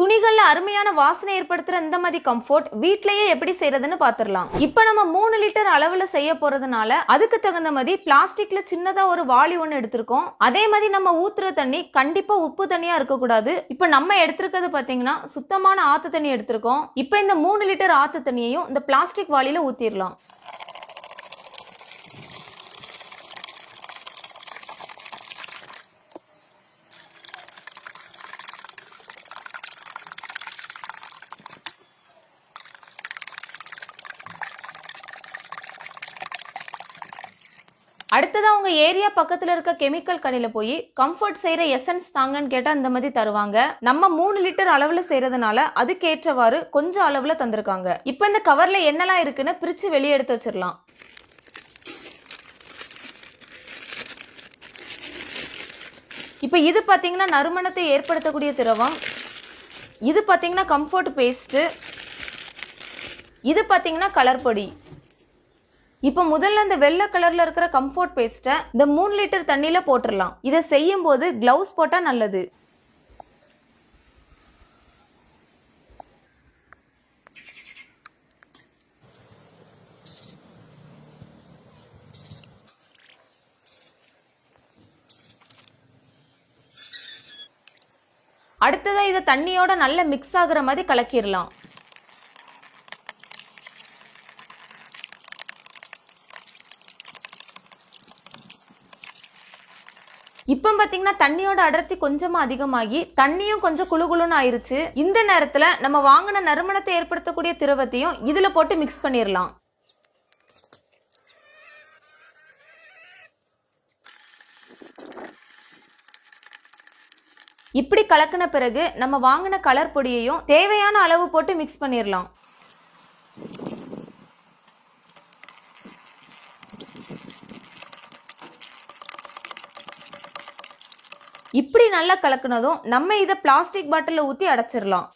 துணிகள்ல அருமையான வாசனை ஏற்படுத்துற இந்த மாதிரி கம்ஃபோர்ட் வீட்லயே எப்படி செய்யறதுன்னு பாத்துரலாம். இப்போ நம்ம மூணு லிட்டர் அளவுல செய்ய போறதுனால அதுக்கு தகுந்த மாதிரி பிளாஸ்டிக்ல சின்னதா ஒரு வாளி ஒன்று எடுத்திருக்கோம். அதே மாதிரி நம்ம ஊத்துற தண்ணி கண்டிப்பா உப்பு தண்ணியா இருக்கக்கூடாது. இப்போ நம்ம எடுத்திருக்கிறது பாத்தீங்கன்னா சுத்தமான ஆத்து தண்ணி எடுத்திருக்கோம். இப்போ இந்த மூணு லிட்டர் ஆத்து தண்ணியையும் இந்த பிளாஸ்டிக் வாளியில ஊத்திடலாம் அடுத்ததா உங்க ஏரியா பக்கத்துல இருக்க கெமிக்கல் கடையில போய் கம்ஃபர்ட் செய்யற எசன்ஸ் தாங்கன்னு கேட்டா இந்த மாதிரி தருவாங்க. நம்ம மூணு லிட்டர் அளவுல செய்யறதுனால அதுக்கேற்றவாறு கொஞ்சம் அளவுல தந்திருக்காங்க. இப்போ இந்த கவர்ல என்னெல்லாம் இருக்குன்னு பிரிச்சு வெளியே எடுத்து வச்சிடலாம். இப்போ இது பார்த்தீங்கன்னா நறுமணத்தை ஏற்படுத்தக்கூடிய திரவம். இது பார்த்தீங்கன்னா கம்ஃபர்ட் பேஸ்ட்டு இது பார்த்தீங்கன்னா கலர் பொடி. இப்போ முதல்ல இந்த வெள்ளை கலர்ல இருக்கிற கம்ஃபர்ட் பேஸ்ட்டை இந்த மூணு லிட்டர் தண்ணியில போட்டுடலாம் இதை செய்யும் போது கிளவுஸ் போட்டா நல்லது. அடுத்ததாக இதை தண்ணியோட நல்லா மிக்ஸ் ஆகுற மாதிரி கலக்கிடலாம். இப்போ பார்த்தீங்கன்னா தண்ணியோட அடர்த்தி கொஞ்சமாக அதிகமாகி தண்ணியும் கொஞ்சம் குளுகுளுன்னு ஆயிருச்சு. இந்த நேரத்தில் நம்ம வாங்கின நறுமணத்தை ஏற்படுத்தக்கூடிய திரவத்தையும் இதில் போட்டு மிக்ஸ் பண்ணிடலாம் இப்படி கலக்கின பிறகு நம்ம வாங்கின கலர் பொடியையும் தேவையான அளவு போட்டு மிக்ஸ் பண்ணிடலாம் இப்படி நல்லா கலக்குனதும் நம்ம இதை பிளாஸ்டிக் பாட்டிலில் ஊற்றி அடைச்சிடலாம்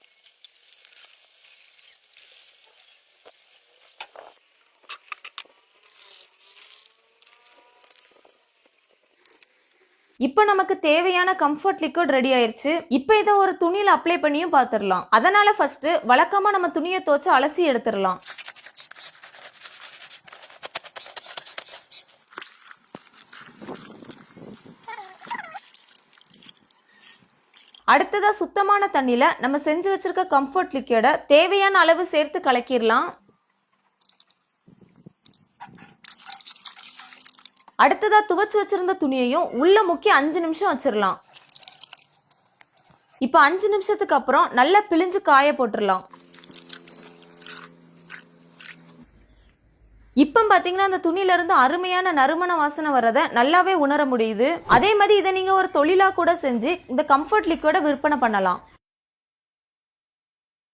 இப்போ நமக்கு தேவையான கம்ஃபர்ட் லிக்விட் ரெடி ஆயிருச்சு. இப்போ இதை ஒரு துணியில் அப்ளை பண்ணியும் பார்த்துடலாம் அதனால ஃபர்ஸ்ட் வழக்கமாக நம்ம துணியை துவச்சு அலசி எடுத்துடலாம் அடுத்ததாக சுத்தமான தண்ணியில் நம்ம செஞ்சு வச்சுருக்க கம்ஃபர்ட் லிக்யூடை தேவையான அளவு சேர்த்து கலக்கிடலாம் அடுத்ததாக துவைச்சு வச்சிருந்த துணியையும் உள்ளே முக்கி அஞ்சு நிமிஷம் வச்சிடலாம் இப்போ அஞ்சு நிமிஷத்துக்கு அப்புறம் நல்லா பிழிஞ்சு காய போட்டுடலாம் இப்போ பார்த்தீங்கன்னா அந்த துணியிலிருந்து அருமையான நறுமண வாசனை வர்றதை நல்லாவே உணர முடியுது. அதே மாதிரி இதை நீங்கள் ஒரு தொழிலாக கூட செஞ்சு இந்த கம்ஃபர்ட் லிக்விட விற்பனை பண்ணலாம்.